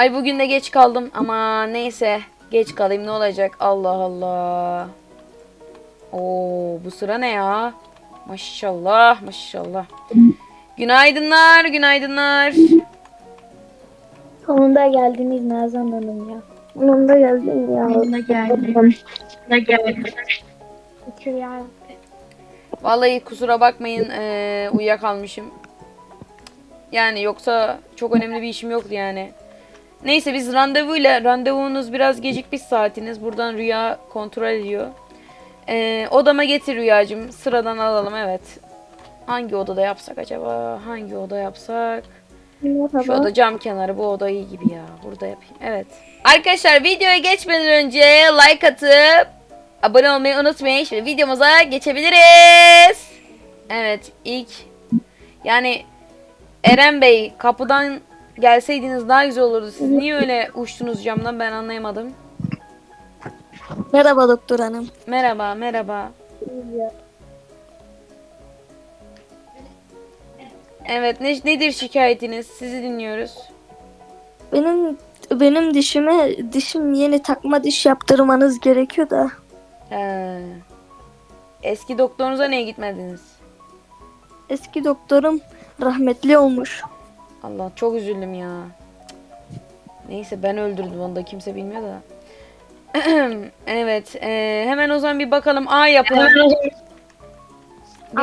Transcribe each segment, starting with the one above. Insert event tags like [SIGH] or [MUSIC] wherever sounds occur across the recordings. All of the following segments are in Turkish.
Ay bugün de geç kaldım ama neyse. Geç kalayım ne olacak? Allah Allah. Oo bu sıra ne ya? Maşallah maşallah. Günaydınlar günaydınlar. Sonunda geldiniz Nazan Hanım ya. Sonunda geldin ya. Sonunda geldim. Sonunda geldim. Vallahi kusura bakmayın eee uyuyakalmışım. Yani yoksa çok önemli bir işim yoktu yani. Neyse biz randevuyla randevunuz biraz gecikmiş saatiniz. Buradan Rüya kontrol ediyor. Eee, odama getir Rüyacığım. Sıradan alalım evet. Hangi odada yapsak acaba? Hangi oda yapsak? Şu Merhaba. oda cam kenarı. Bu oda iyi gibi ya. Burada yapayım. Evet. Arkadaşlar videoya geçmeden önce like atıp abone olmayı unutmayın. Şimdi videomuza geçebiliriz. Evet ilk yani Eren Bey kapıdan gelseydiniz daha güzel olurdu. Siz niye öyle uçtunuz camdan ben anlayamadım. Merhaba doktor hanım. Merhaba merhaba. Evet ne, nedir şikayetiniz? Sizi dinliyoruz. Benim benim dişime dişim yeni takma diş yaptırmanız gerekiyor da. Ee, eski doktorunuza niye gitmediniz? Eski doktorum rahmetli olmuş. Allah çok üzüldüm ya. Neyse ben öldürdüm onu da kimse bilmiyor da. [CLEARS THROAT] evet e, hemen o zaman bir bakalım A yapın. Bir-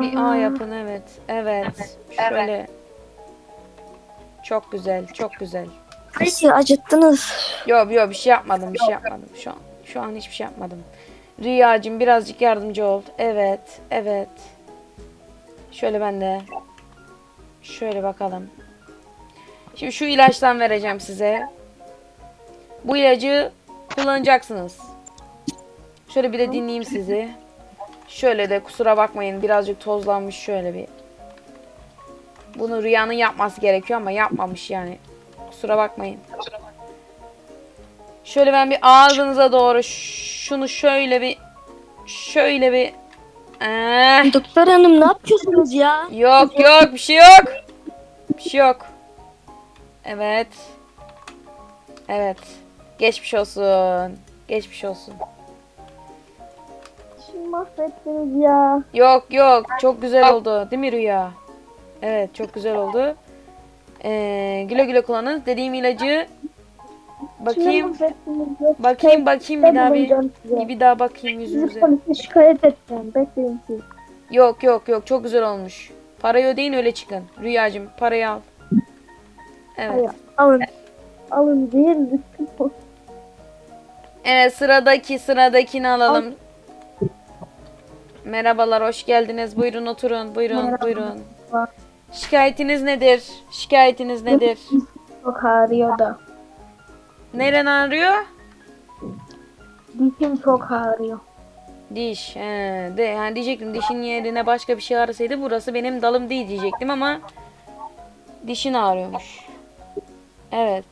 Bir A yapın evet. Evet. Şöyle. Çok güzel çok güzel. Ay acıttınız. Yok yok bir şey yapmadım bir şey yapmadım. Şu an şu an hiçbir şey yapmadım. Rüyacığım birazcık yardımcı ol. Evet evet. Şöyle ben de. Şöyle bakalım. Şimdi şu ilaçtan vereceğim size. Bu ilacı kullanacaksınız. Şöyle bir de dinleyeyim sizi. Şöyle de kusura bakmayın birazcık tozlanmış şöyle bir. Bunu Rüya'nın yapması gerekiyor ama yapmamış yani. Kusura bakmayın. Şöyle ben bir ağzınıza doğru şunu şöyle bir şöyle bir Eh, Doktor hanım ne yapıyorsunuz ya? yok yok bir şey yok. Bir şey yok. Evet. Evet. Geçmiş olsun. Geçmiş olsun. Dişimi mahvettiniz ya. Yok yok çok güzel oldu değil mi Rüya? Evet çok güzel oldu. Ee, güle güle kullanın. Dediğim ilacı bakayım bakayım bakayım bir daha bir, size. bir, bir daha bakayım yüzünüze. şikayet edeceğim. Bekleyin siz. Yok yok yok çok güzel olmuş. Parayı ödeyin öyle çıkın. Rüyacığım parayı al. Evet. Hayır, alın. Alın değil. Evet sıradaki sıradakini alalım. Merhabalar hoş geldiniz. Buyurun oturun. Buyurun Merhaba. buyurun. Şikayetiniz nedir? Şikayetiniz nedir? Çok ağrıyor da. Neren ağrıyor? Dişim çok ağrıyor. Diş. He, de yani diyecektim dişin yerine başka bir şey ağrısaydı burası benim dalım değil diyecektim ama dişin ağrıyormuş. Evet.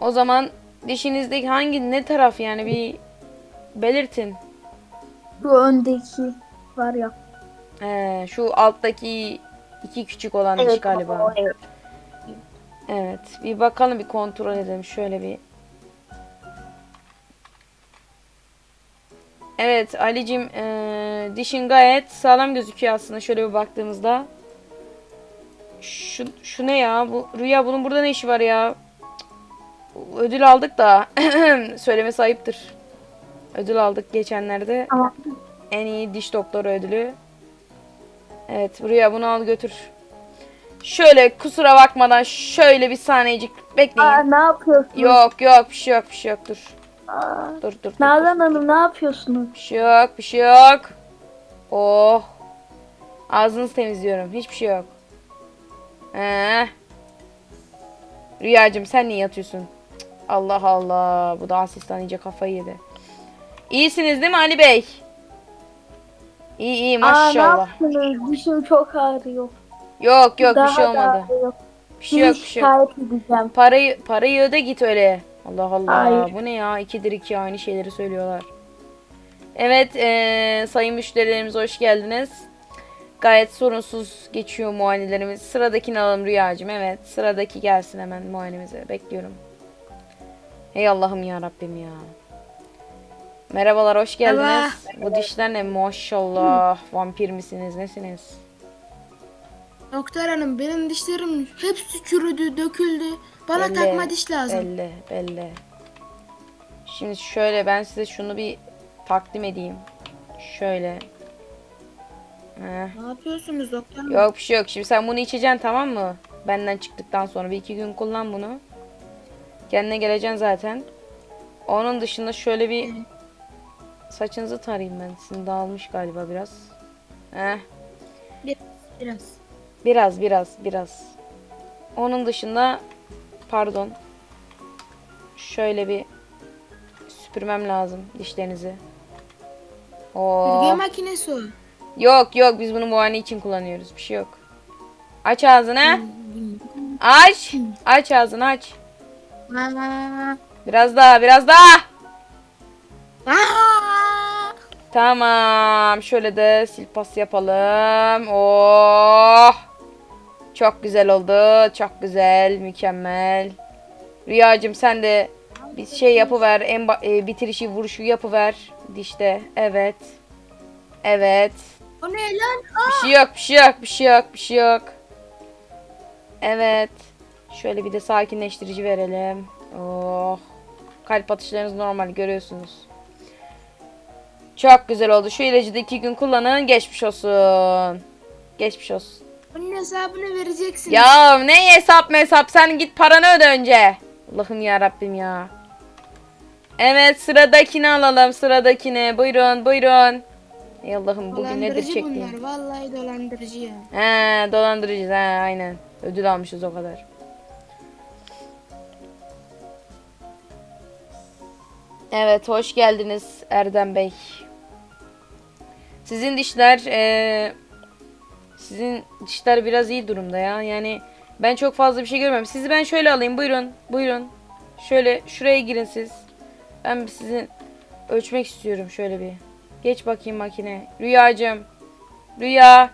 O zaman dişinizdeki hangi ne taraf yani bir belirtin. Şu öndeki var ya. He, şu alttaki iki küçük olan diş galiba. Evet. Evet. Bir bakalım bir kontrol edelim şöyle bir. Evet Ali'cim eee, dişin gayet sağlam gözüküyor aslında şöyle bir baktığımızda. Şu, şu ne ya? Bu Rüya bunun burada ne işi var ya? Ödül aldık da [CLEARS THROAT] söylemesi ayıptır. Ödül aldık geçenlerde. Tamam. En iyi diş doktoru ödülü. Evet Rüya bunu al götür. Şöyle kusura bakmadan şöyle bir saniyecik bekleyin. Aa, ne yapıyorsunuz? Yok yok bir şey yok bir şey yok dur. Aa, Dur dur. Nazan Hanım ne yapıyorsunuz? Bir şey yok bir şey yok. Oh. Ağzınızı temizliyorum. Hiçbir şey yok. Ee. Rüyacığım sen niye yatıyorsun? Cık, Allah Allah. Bu da asistan iyice kafayı yedi. İyisiniz değil mi Ali Bey? İyi iyi Aa, ne maşallah. yaptınız? Dişim çok ağrıyor. Yok yok bir Daha şey da olmadı. ağrıyor. Bir şey yok bir şey yok. şikayet edeceğim. Parayı parayı öde git öyle. Allah Allah. Hayır. Bu ne ya? İkidir iki aynı şeyleri söylüyorlar. Evet eee, sayın müşterilerimiz hoş geldiniz. Gayet sorunsuz geçiyor muayenelerimiz. Sıradakini alalım Rüyacığım. Evet sıradaki gelsin hemen muayenemize. Bekliyorum. Hey Allah'ım ya Rabbim ya. Merhabalar hoş geldiniz. Bu dişler ne maşallah. Vampir misiniz nesiniz? Doktor hanım benim dişlerim hepsi çürüdü, döküldü. Bana Belli, takma diş lazım. Belli belli. Şimdi şöyle ben size şunu bir takdim edeyim. Şöyle. Heh. Ne yapıyorsunuz doktor hanım? Yok bir şey yok. Şimdi sen bunu içeceksin tamam mı? Benden çıktıktan sonra bir iki gün kullan bunu. Kendine geleceksin zaten. Onun dışında şöyle bir saçınızı tarayayım ben. Sizin dağılmış galiba biraz. Heh. Biraz. Biraz biraz biraz. Onun dışında pardon. Şöyle bir süpürmem lazım dişlerinizi. Oo. Sürgü makinesi o. Yok yok biz bunu muayene için kullanıyoruz. Bir şey yok. Aç ağzını. Aç. Aç ağzını aç. Biraz daha biraz daha. Tamam. Şöyle de silpas yapalım. Oh. Çok güzel oldu. Çok güzel. Mükemmel. Rüyacığım sen de bir şey yapıver. En e, bitirişi vuruşu yapıver. Dişte. Evet. Evet. O ne lan? Bir şey yok, bir şey yok, bir şey yok, bir şey yok. Evet. Şöyle bir de sakinleştirici verelim. Oh. Kalp atışlarınız normal görüyorsunuz. Çok güzel oldu. Şu ilacı da iki gün kullanın. Geçmiş olsun. Geçmiş olsun. Bunun hesabını vereceksiniz. Ya ne hesap hesap? Sen git paranı öde önce. Allah'ım ya Rabbim ya. Evet sıradakini alalım. Sıradakini. Buyurun buyurun. Ey Allah'ım bugün nedir dolandırıcı çektiğim. bunlar. Vallahi dolandırıcı ya. He dolandırıcıyız he aynen. Ödül almışız o kadar. Evet hoş geldiniz Erdem Bey. Sizin dişler eee, sizin dişler biraz iyi durumda ya. Yani ben çok fazla bir şey görmüyorum. Sizi ben şöyle alayım. Buyurun. Buyurun. Şöyle şuraya girin siz. Ben sizin ölçmek istiyorum şöyle bir. Geç bakayım makine. Rüyacığım. Rüya.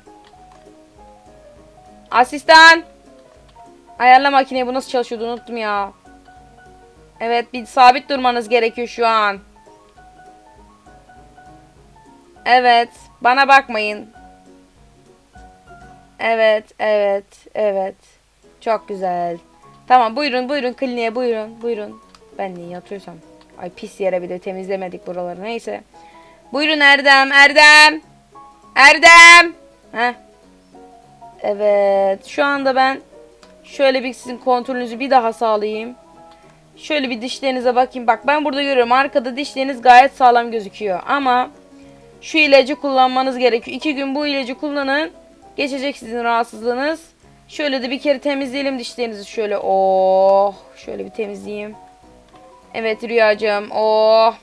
Asistan. Ayarla makineyi bu nasıl çalışıyordu unuttum ya. Evet bir sabit durmanız gerekiyor şu an. Evet bana bakmayın. Evet evet evet. Çok güzel. Tamam buyurun buyurun kliniğe buyurun buyurun. Ben niye yatıyorsam. Ay pis yere bir de temizlemedik buraları neyse. Buyurun Erdem Erdem. Erdem. Heh. Evet. Şu anda ben şöyle bir sizin kontrolünüzü bir daha sağlayayım. Şöyle bir dişlerinize bakayım. Bak ben burada görüyorum. Arkada dişleriniz gayet sağlam gözüküyor. Ama şu ilacı kullanmanız gerekiyor. İki gün bu ilacı kullanın. Geçecek sizin rahatsızlığınız. Şöyle de bir kere temizleyelim dişlerinizi. Şöyle oh. Şöyle bir temizleyeyim. Evet Rüyacığım. Oh.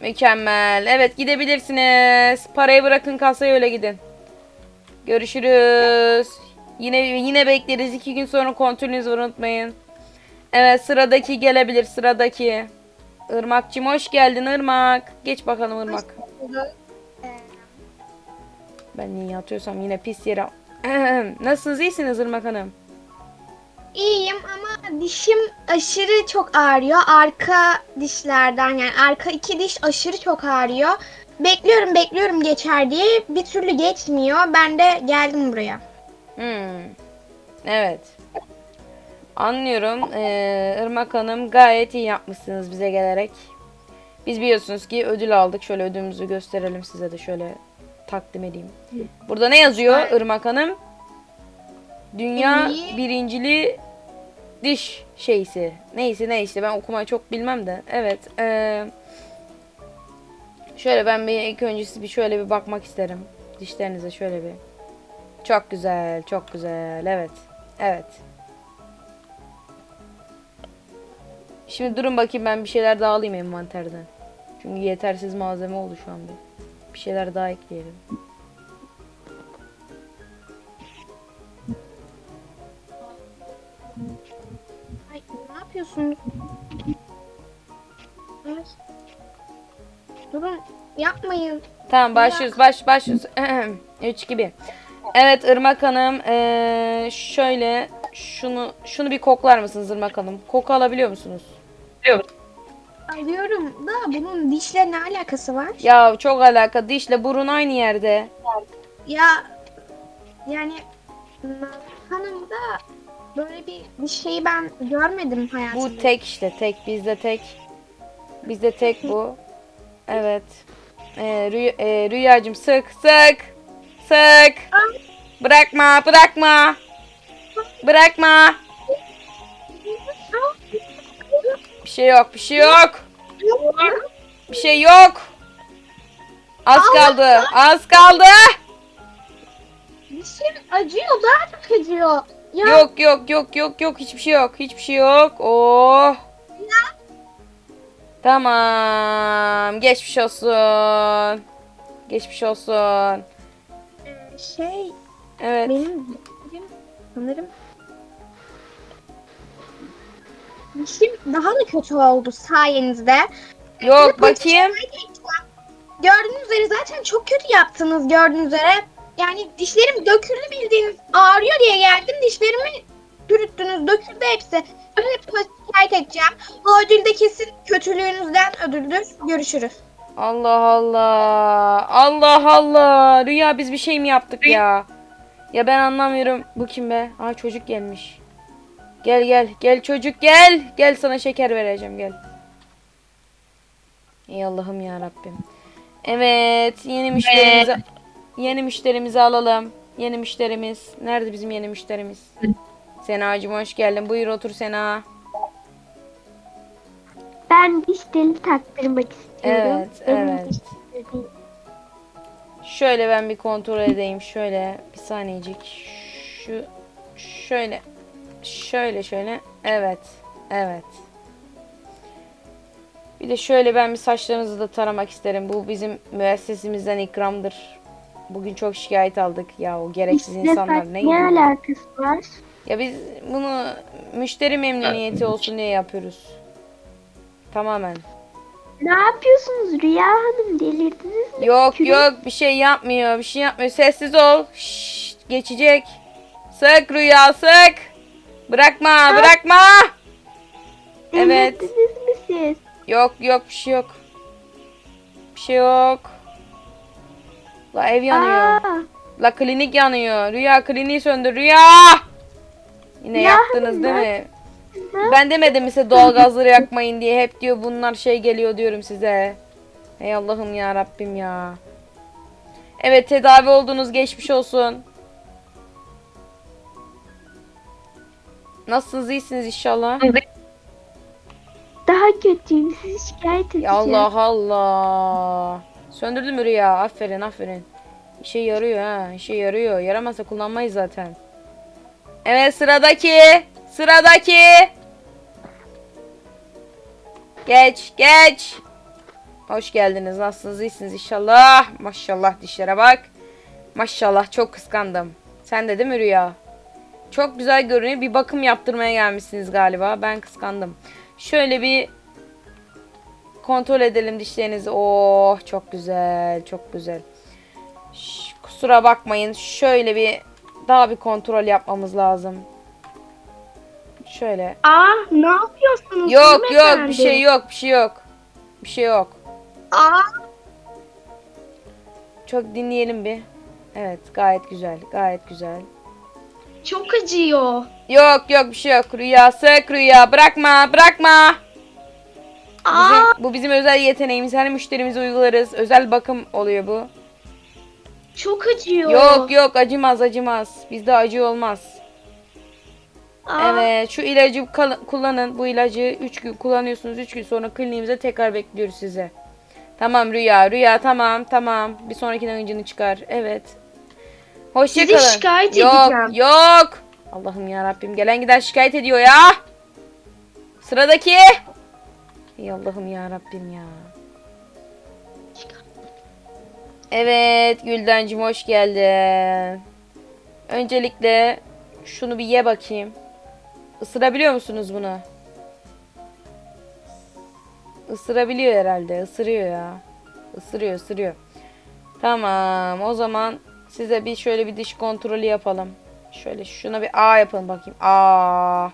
Mükemmel. Evet gidebilirsiniz. Parayı bırakın kasaya öyle gidin. Görüşürüz. Yine yine bekleriz. iki gün sonra kontrolünüzü unutmayın. Evet sıradaki gelebilir sıradaki. Irmak'cığım hoş geldin Irmak. Geç bakalım Irmak. Ben niye yatıyorsam yine pis yere. Nasılsınız iyisiniz Irmak Hanım? İyiyim ama dişim aşırı çok ağrıyor. Arka dişlerden yani arka iki diş aşırı çok ağrıyor. Bekliyorum bekliyorum geçer diye bir türlü geçmiyor. Ben de geldim buraya. Hmm. Evet. Anlıyorum. Ee, Irmak Hanım gayet iyi yapmışsınız bize gelerek. Biz biliyorsunuz ki ödül aldık. Şöyle ödülümüzü gösterelim size de şöyle takdim edeyim. Burada ne yazıyor Irmak Hanım? Dünya Milli- birincili diş şeysi. Neyse neyse ben okumayı çok bilmem de. Evet. ee, şöyle ben bir ilk öncesi bir şöyle bir bakmak isterim. Dişlerinize şöyle bir. Çok güzel, çok güzel. Evet. Evet. Şimdi durun bakayım ben bir şeyler daha alayım envanterden. Çünkü yetersiz malzeme oldu şu an bir. Bir şeyler daha ekleyelim. Ay ne yapıyorsunuz? Ay. Durun yapmayın. Tamam başlıyoruz. Baş başlıyoruz. 3 2 1. Evet Irmak Hanım, eee, şöyle şunu şunu bir koklar mısınız Irmak Hanım? Koku alabiliyor musunuz? Alıyorum da bunun dişle ne alakası var? Ya çok alaka. Dişle burun aynı yerde. Ya yani hanımda böyle bir, bir şeyi ben görmedim hayatımda. Bu tek işte tek bizde tek. Bizde tek bu. Evet. Ee, rüy e, Rüyacığım sık sık. Sık. Bırakma bırakma. Bırakma. Bir şey yok bir şey yok. Bir şey yok. Az kaldı. Az kaldı. Dişim acıyor daha çok acıyor. Ya Yok yok yok yok yok hiçbir şey yok. Hiçbir şey yok. Oh. Tamam. Geçmiş olsun. Geçmiş olsun. şey Evet. benim sanırım dişim daha da kötü oldu sayenizde. Yok bakayım. Gördüğünüz üzere zaten çok kötü yaptınız gördüğünüz üzere. Yani dişlerim döküldü bildiğiniz ağrıyor diye geldim dişlerimi çürüttünüz döküldü hepsi. Öyle şikayet edeceğim. Bu ödül de kesin kötülüğünüzden ödüldür. Görüşürüz. Allah Allah. Allah Allah. Rüya biz bir şey mi yaptık ya? Ya ben anlamıyorum. Bu kim be? Aa çocuk gelmiş. Gel gel. Gel çocuk gel. Gel sana şeker vereceğim gel. Ey Allah'ım ya Rabbim. Evet, yeni müşterimizi yeni müşterimizi alalım. Yeni müşterimiz. Nerede bizim yeni müşterimiz? [LAUGHS] Sena'cığım hoş geldin. Buyur otur Sena. Ben diş teli taktırmak istiyorum. Evet, Benim evet. Şöyle ben bir kontrol edeyim. Şöyle bir saniyecik. Şu şöyle. Şöyle şöyle. Evet. Evet. Bir de şöyle ben bir saçlarınızı da taramak isterim. Bu bizim müessesemizden ikramdır. Bugün çok şikayet aldık. Ya o gereksiz Dişle insanlar ne ne alakası var? Ya biz bunu müşteri memnuniyeti olsun diye yapıyoruz. Tamamen. Ne yapıyorsunuz Rüya Hanım delirdiniz mi? Yok Kürek- yok bir şey yapmıyor. Bir şey yapmıyor. Sessiz ol. Şşt, geçecek. Sık rüya sık. Bırakma bırakma. Evet. Delirdiniz mi siz? Yok yok bir şey yok. Bir şey yok. La ev yanıyor. Aa, La klinik yanıyor. Rüya kliniği söndür Rüya. Yine Ya, yaktınız değil ne? mi? Ben demedim size doğalgazları yakmayın diye. Hep diyor bunlar şey geliyor diyorum size. Ey Allah'ım ya Rabbim ya. Evet tedavi oldunuz geçmiş olsun. Nasılsınız iyisiniz inşallah. daha kötüyüm. Sizi şikayet edeceğim. Ya Allah Allah. Söndürdün mü Rüya? Aferin aferin. İşe yarıyor ha. işe yarıyor. Yaramazsa kullanmayız zaten. Evet sıradaki. Sıradaki. Geç geç. Hoş geldiniz. Nasılsınız? iyisiniz inşallah. Maşallah dişlere bak. Maşallah çok kıskandım. Sen de değil mi Rüya? Çok güzel görünüyor. Bir bakım yaptırmaya gelmişsiniz galiba. Ben kıskandım. Şöyle bir kontrol edelim dişlerinizi. Oh çok güzel, çok güzel. Şş, kusura bakmayın. Şöyle bir daha bir kontrol yapmamız lazım. Şöyle. Aa ne yapıyorsunuz? Yok yok bir hanımefendi? şey yok, bir şey yok. Bir şey yok. Aa Çok dinleyelim bir. Evet, gayet güzel, gayet güzel. Çok acıyor. Yok yok bir şey yok. Rüya sık rüya. Bırakma, bırakma. Bizim, bu bizim özel yeteneğimiz. Her müşterimize uygularız. Özel bakım oluyor bu. Çok acıyor. Yok yok acımaz acımaz. Bizde acı olmaz. Evet şu ilacı kullanın. Bu ilacı 3 gün kullanıyorsunuz. 3 gün sonra kliniğimize tekrar bekliyoruz sizi. Tamam Rüya. Rüya tamam tamam. Bir sonraki oyuncunu çıkar. Evet. Hoşçakalın. Sizi şikayet yok, edeceğim. Yok. Allah'ım ya Rabbim gelen giden şikayet ediyor ya. Sıradaki. Ey Allah'ım ya Rabbim ya. Evet Güldencim hoş geldin. Öncelikle şunu bir ye bakayım. Isırabiliyor musunuz bunu? Isırabiliyor herhalde. Isırıyor ya. Isırıyor, ısırıyor. Tamam o zaman size bir şöyle bir diş kontrolü yapalım. Şöyle şuna bir A yapalım bakayım. A.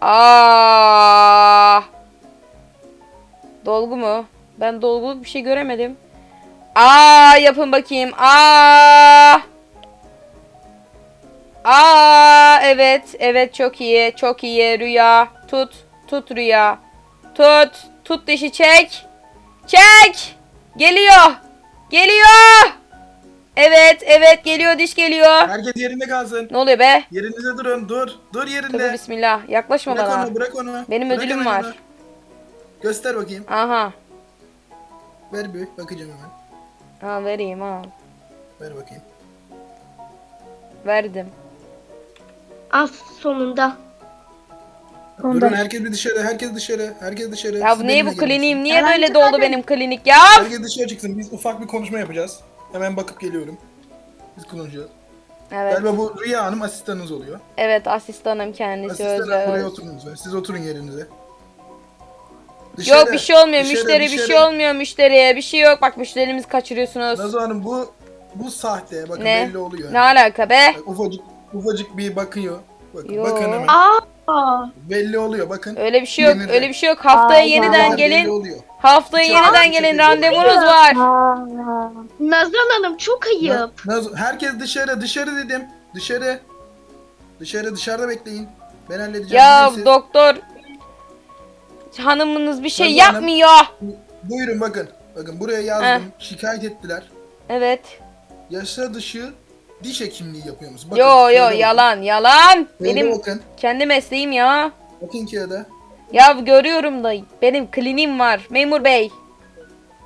A. Dolgu mu? Ben dolguluk bir şey göremedim. A yapın bakayım. A. A evet evet çok iyi çok iyi Rüya tut tut Rüya tut tut dişi çek çek geliyor geliyor evet evet geliyor diş geliyor Herkes yerinde kalsın. ne oluyor be Yerinize durun. Dur. Dur yerinde. Tabii bismillah yaklaşma Bırak bana onu, bırak onu. Benim Bırak ödülüm hemen var. onu. Göster bakayım. aha Ver bir. Bakacağım hemen. ha vereyim al Ver bakayım. verdim Az sonunda. Durun herkes bir dışarı. Herkes dışarı. Herkes dışarı. ya Siz bu niye bu benimle gelin. kliniğim niye Yalancı böyle doldu benim klinik ya Herkes dışarı çıksın. Biz ufak bir konuşma yapacağız. Hemen bakıp geliyorum. Biz konuşacağız. evet Galiba bu Rüya Hanım asistanınız oluyor. evet asistanım kendisi Asistanım Özde buraya Öz. oturun lütfen. Siz oturun yerinize. Yok bir şey olmuyor dışarı, müşteri bir şey olmuyor müşteriye bir şey yok bak müşterimizi kaçırıyorsunuz. Nazo Hanım bu bu sahte. Bakın Ne? belli oluyor. Ne alaka be? Bak, ufacık ufacık bir bakıyor. Bakın, Yo. bakın hemen. Aa. Belli oluyor bakın. Öyle bir şey yok. Yemin Öyle bir şey yok. Haftaya Ay, yeniden Belli gelin. oluyor. Haftaya Çok yeniden çok gelin. iyi. Randevunuz var. Aa, Nazan Hanım çok ayıp. Na- Nazo, herkes dışarı dışarı dedim. Dışarı. Dışarı dışarıda bekleyin. Ben halledeceğim. Ya Siz- doktor hanımınız bir şey Hanım. yapmıyor. Buyurun bakın. Bakın buraya yazdım. Heh. Şikayet ettiler. Evet. Yasa dışı diş hekimliği yapıyormuş. Bakın, Yo yo bakın. yalan yalan. Benim bakın. kendi mesleğim ya. Bakın kağıda. Ya görüyorum da benim kliniğim var. Memur bey.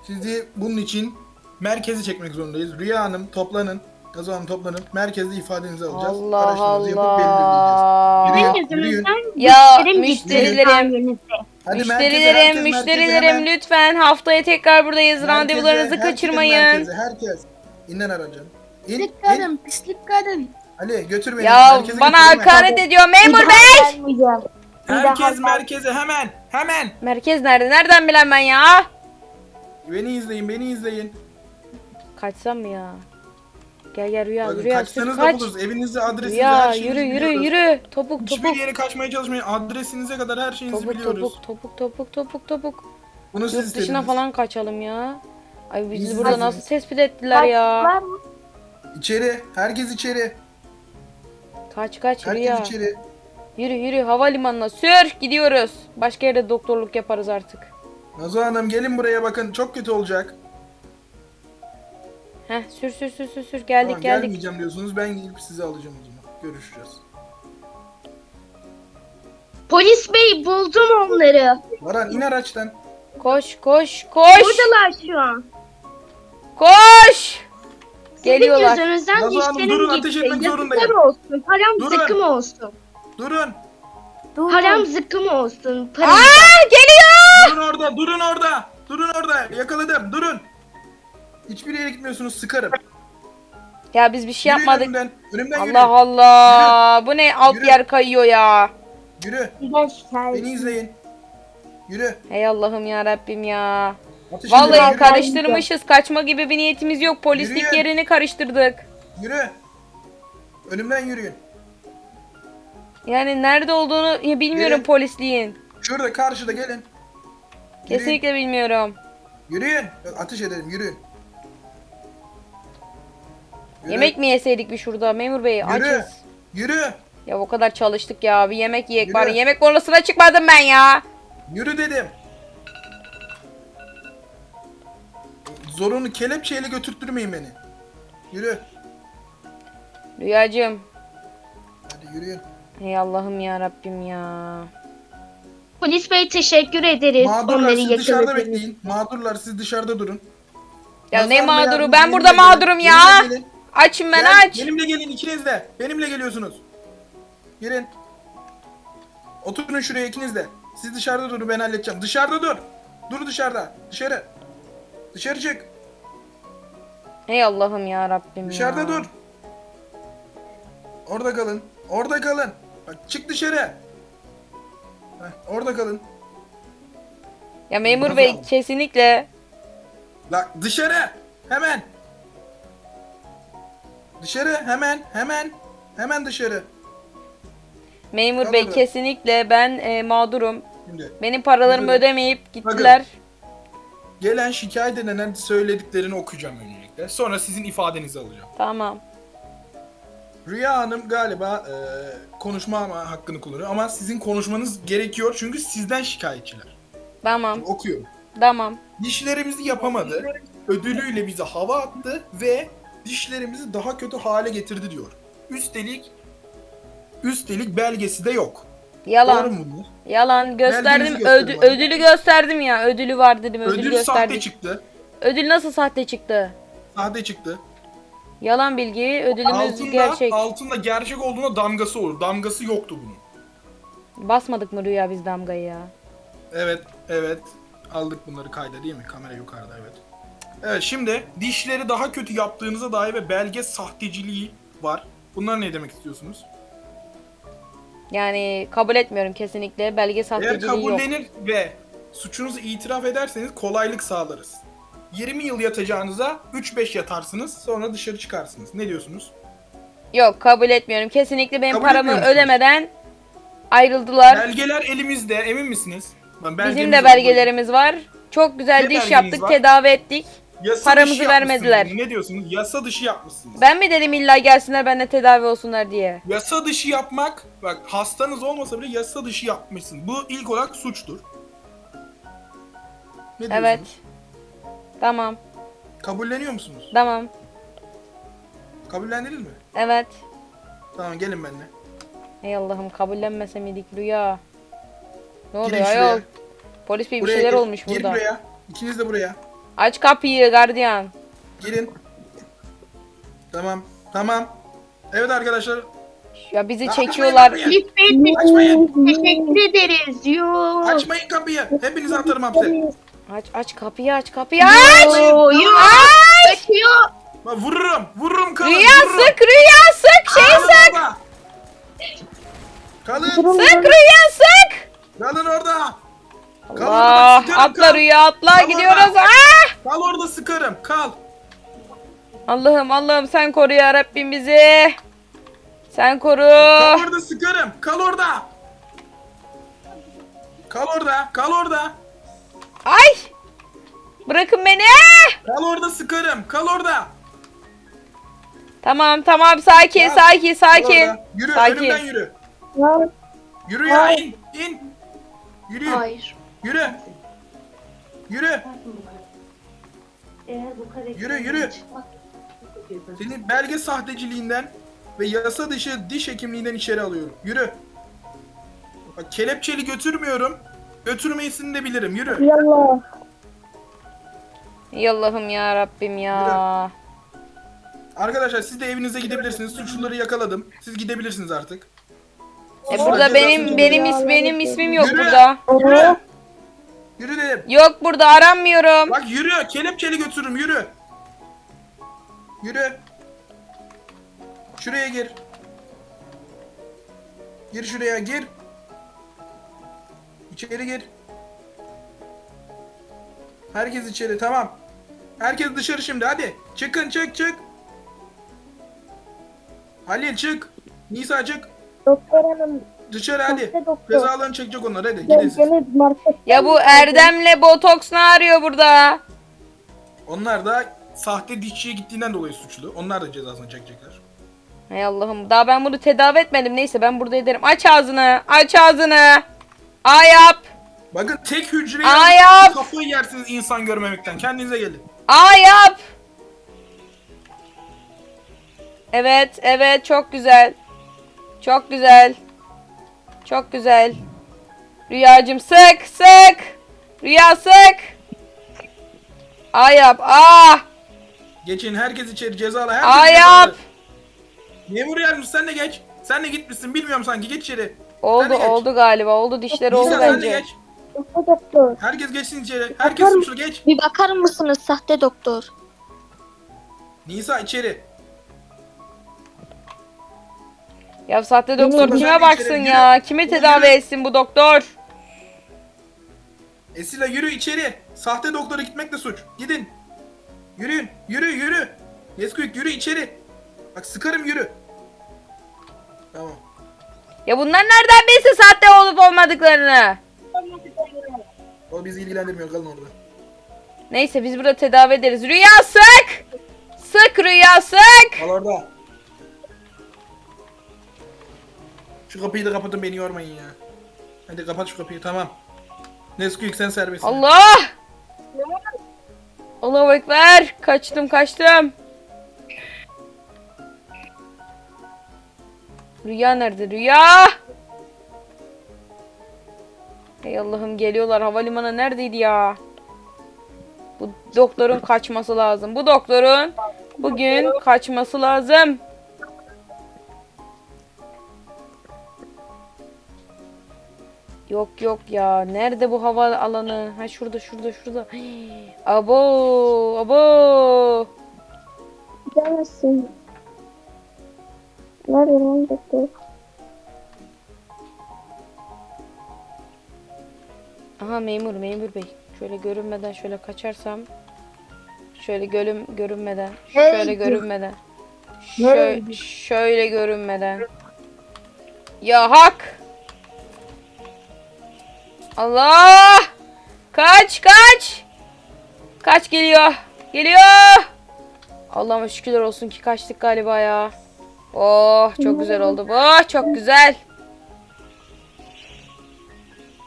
Sizi bunun için merkezi çekmek zorundayız. Rüya Hanım toplanın. Nazo Hanım toplanın. Merkezde ifadenizi alacağız. Allah Araştırmanızı yapıp Allah. belirleyeceğiz. Yürüyün. yüzünüzden Ya müşterilerim. Hadi merkeze, Müşterilerim, herkes müşterilerim lütfen haftaya tekrar buradayız. Merkeze, Randevularınızı herkes kaçırmayın. Merkeze, herkes. İnden aracın. İn, Pislik in. kadın, pislik kadın. Ali götür beni. Ya merkeze bana götür hakaret ediyor memur bey. gelmeyeceğim. Herkes merkeze hemen. Hemen. Merkez nerede? Nereden bilen ben ya? Beni izleyin, beni izleyin. Kaçsam mı ya? Gel gel Rüya, Bakın Rüya kaçsanız sür da kaç. buluruz. Evinizde, adresinizi, Rüya her şeyinizi yürü yürü biliyoruz. yürü. Topuk Hiçbir topuk. yere kaçmaya çalışmayın. Adresinize kadar her şeyinizi Topuk biliyoruz. topuk topuk topuk topuk topuk. Bunu siz Yurt dışına istediniz. falan kaçalım ya. Ay bizi Biz burada nasıl tespit ettiler Kaç ya? var mı? İçeri. Herkes içeri. Kaç kaç Herkes Rüya. içeri. Yürü yürü havalimanına sür gidiyoruz. Başka yerde doktorluk yaparız artık. Nazo Hanım gelin buraya bakın. Çok kötü olacak. Heh sür sür sür sür sür geldik Tamam, geldik. gelmeyeceğim diyorsunuz. Ben gelip sizi alacağım o zaman. Görüşeceğiz. Polis bey buldum onları. Baran in araçtan. Koş koş koş Buradalar şu an. koş. Sizin Geliyorlar. yüzünüzden Nazo Hanım, durun, gitti. ateş etmek zorundayım. Yazıklar olsun. Param Durun. zıkkım olsun. Durun. Dur, Param zıkkım olsun. Param. Aa geliyor. Durun orada. Durun orada. Durun orada. Yakaladım. Durun. Hiçbir yere gitmiyorsunuz. Sıkarım. Ya biz bir şey Yürüyün yapmadık. Önümden. Önümden Allah yürü. Allah. Bu ne alt Yürü. yer kayıyor ya. Yürü. Ben şikayet. Beni izleyin. Yürü. Hey Allah'ım ya Rabbim ya. Ateş Vallahi. Yürü. karıştırmışız. Kaçma gibi bir niyetimiz yok. Polislik Yürüyün. yerini karıştırdık. Yürü. Önümden yürüyün. Yani nerede olduğunu ya bilmiyorum Yürü. polisliğin. Şurada karşıda gelin. Yürüyün. Kesinlikle bilmiyorum. Yürüyün. Ateş edelim. Yürüyün. Yürü. Yemek mi yeseydik bir şurada memur bey? Yürü. Açız. Yürü. Ya o kadar çalıştık ya. Bir yemek yiyek Yürü. bari. Yemek molasına çıkmadım ben ya. Yürü dedim. Zorunu kelepçeyle götürttürmeyin beni. Yürü. Rüyacığım. Hadi yürüyün. Hey Allah'ım ya Rabbim ya. Polis bey teşekkür ederiz. Mağdurlar Onları siz dışarıda bekleyin. Mağdurlar siz dışarıda durun. Ya Nazan ne Bey mağduru? Ben benimle burada gelin. mağdurum ya. Benimle gelin. Açım ben Gel, aç. Benimle gelin ikiniz de. Benimle geliyorsunuz. Girin. Oturun şuraya ikiniz de. Siz dışarıda durun ben halledeceğim. Dışarıda dur. Dur dışarıda. Dışarı. Dışarı çık. Hey Allah'ım ya Rabbim Dışarıda ya. dur. Orada kalın. Orada kalın. Bak çık dışarı. Heh, orada kalın. Ya memur Nazan. bey kesinlikle. Bak dışarı. Hemen. Dışarı hemen hemen. Hemen dışarı. Memur Kal bey orada. kesinlikle ben e, mağdurum. Şimdi Benim paralarımı Bakın. ödemeyip gittiler. Gelen şikayet edilen söylediklerini okuyacağım öncelikle. Sonra sizin ifadenizi alacağım. Tamam. Rüya Hanım galiba e, konuşma hakkını kullanıyor ama sizin konuşmanız gerekiyor çünkü sizden şikayetçiler. Tamam. Okuyorum. Tamam. Dişlerimizi yapamadı. Ödülüyle bize hava attı ve dişlerimizi daha kötü hale getirdi diyor. Üstelik üstelik belgesi de yok. Doğru Yalan. mu bunlar? Yalan gösterdim. Gösterin bana. ödülü gösterdim ya. Ödülü var dedim. Ödülü Ödül sahte çıktı. Ödül nasıl sahte çıktı? Sahte çıktı. Yalan bilgi. Ödülümüz Altında, gerçek. altında gerçek olduğuna damgası olur. Damgası yoktu bunun. Basmadık mı Rüya biz damgayı ya? Evet, evet. Aldık bunları kayda değil mi? Kamera yukarıda evet. Evet şimdi dişleri daha kötü yaptığınıza dair ve belge sahteciliği var. Bunlar ne demek istiyorsunuz? Yani kabul etmiyorum kesinlikle. Belge Eğer sahteciliği yok. kabullenir ve suçunuzu itiraf ederseniz kolaylık sağlarız. 20 yıl yatacağınıza 3-5 yatarsınız sonra dışarı çıkarsınız. Ne diyorsunuz? Yok kabul etmiyorum. Kesinlikle benim Kabul paramı etmiyor musunuz? ödemeden ayrıldılar. Belgeler elimizde emin misiniz? Ben Bizim de var. belgelerimiz var. Çok güzel Ne diş belgeniz yaptık, var? tedavi ettik. Yasa paramızı dışı vermediler. Ne diyorsunuz? Yasa dışı yapmışsınız. Ben mi dedim illa gelsinler benimle tedavi olsunlar diye? Yasa dışı yapmak, bak hastanız olmasa bile yasa dışı yapmışsın. Bu ilk olarak suçtur. Ne Evet. diyorsunuz? Tamam. Kabulleniyor musunuz? Tamam. Kabullendiniz mi? Evet. Tamam gelin benimle. Ey Allah'ım kabullenmese miydik Rüya? Ne Girin oluyor şuraya. ayol? Polis bey bir Buraya şeyler gir. olmuş Gir burada. buraya. İkiniz de buraya. Aç kapıyı gardiyan. Girin. Tamam. Tamam. Evet arkadaşlar. Ya bizi Açmayın çekiyorlar. kapıyı. Lütfen Açmayın. teşekkür ederiz. Yo. Açmayın kapıyı. Hepinizi atarım hapse. Aç aç kapıyı aç kapıyı aç. Yo yo. Kaçıyor. Vururum. Vururum kalın. Rüya vururum. sık rüya sık şey Kalın sık. orada. Kalın. Sık rüya sık. Kalın orada. Kalın Allah orada. Sıkarım, atla kal. rüya atla Kal gidiyoruz. orada. Ah! Kal orada sıkarım. Kal. Allah'ım Allah'ım sen koru ya Rabbim bizi. Sen koru. Kal orada sıkarım. Kal orada. Kal orada. Kal orada. Ay! Bırakın beni. Kal orada sıkarım. Kal orada. Tamam tamam sakin Kal. sakin Kal sakin. Yürü Sakin. önümden yürü. Ya, Yürü ya in. in. Yürü. Hayır. Yürü. Yürü. Yürü yürü. Seni belge sahteciliğinden ve yasa dışı diş hekimliğinden içeri alıyorum. Yürü. Bak kelepçeli götürmüyorum. Götürmeyesini de bilirim. Yürü. Yallah. Ey Allah'ım ya Rabbim ya. Arkadaşlar siz de evinize gidebilirsiniz. Suçluları yakaladım. Siz gidebilirsiniz artık. E burada benim benim is benim ismim yok Yürü. burada. Yürü. Yürü dedim. Yok burada aranmıyorum. Bak yürü. Kelepçeli götürürüm. Yürü. Yürü. Şuraya gir. Gir şuraya gir. İçeri gir. Herkes içeri tamam. Herkes dışarı şimdi hadi. Çıkın çık çık. Halil çık. Nisa çık. Doktor hanım. Dışarı hadi. Cezalarını çekecek onlar hadi market. Ya bu Erdem'le Botoks ne arıyor burada? Onlar da sahte dişçiye gittiğinden dolayı suçlu. Onlar da cezasını çekecekler. Hay Allah'ım daha ben bunu tedavi etmedim. Neyse ben burada ederim. Aç ağzını. Aç ağzını. A yap. Bakın tek hücre Aa, yap. kafayı yersiniz insan görmemekten. Kendinize gelin. A yap. Evet, evet çok güzel. Çok güzel. Çok güzel. Rüyacım sık sık. Rüya sık. A yap. A. Geçin herkes içeri cezalı. Herkes A cezalı. yap. Memur yardımcısı sen de geç. Sen de gitmişsin bilmiyorum sanki geç içeri. Oldu Sen de geç. oldu galiba. Oldu dişleri oldu Nisa sen de bence. geç. Sahte doktor. Herkes geçsin içeri. Herkes suçlu geç. Bir bakar mısınız sahte doktor? Nisa içeri. Ya sahte doktor de kime baksın ya? Kime Yürü. tedavi etsin bu doktor? Esila yürü içeri. Sahte doktora gitmek de suç. Gidin. Yürüyün. Yürü yürü. Nesquik yürü içeri. Bak sıkarım yürü. Tamam. Ya bunlar nereden bilsin sahte olup olmadıklarını? O bizi ilgilendirmiyor kalın orada. Neyse biz burada tedavi ederiz. Rüya sık! Sık Rüya sık! Kal orada. Şu kapıyı da kapatın beni yormayın ya. Hadi kapat şu kapıyı tamam. Nesquik sen serbest. Allah! Allahu Ekber! Kaçtım kaçtım. Rüya nerede Rüya? Ey Allah'ım geliyorlar havalimanı neredeydi ya? Bu doktorun kaçması lazım. Bu doktorun bugün kaçması lazım. Yok yok ya. Nerede bu hava alanı? Ha şurada şurada şurada. Hii. [GASPS] Abo abo. Gidemezsin. Nerede lan doktor? Aha memur memur bey. Şöyle görünmeden şöyle kaçarsam. Şöyle görüm görünmeden. Şöyle görünmeden. Şöyle, şöyle görünmeden. Ya hak. Allah! Kaç kaç! Kaç geliyor? Geliyor! Allah'ıma şükürler olsun ki kaçtık galiba ya. Oh çok güzel oldu bu. Çok güzel.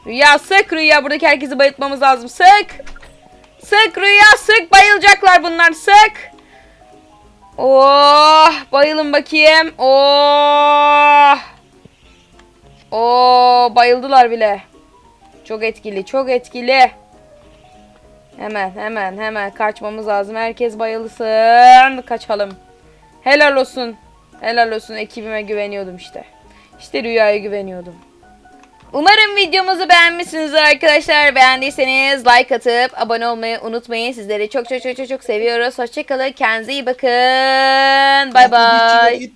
Rüya sık Rüya buradaki herkesi bayıltmamız lazım. Sık. Sık Rüya sık bayılacaklar bunlar sık. Oh bayılın bakayım. Oh. Oh bayıldılar bile. Çok etkili çok etkili. Hemen hemen hemen kaçmamız lazım. Herkes bayılsın. Kaçalım. Helal olsun. Helal olsun ekibime güveniyordum işte. İşte Rüya'ya güveniyordum. Umarım videomuzu beğenmişsinizdir arkadaşlar. Beğendiyseniz like atıp abone olmayı unutmayın. Sizleri çok çok çok çok seviyoruz. Hoşçakalın. Kendinize iyi bakın. Bay bay.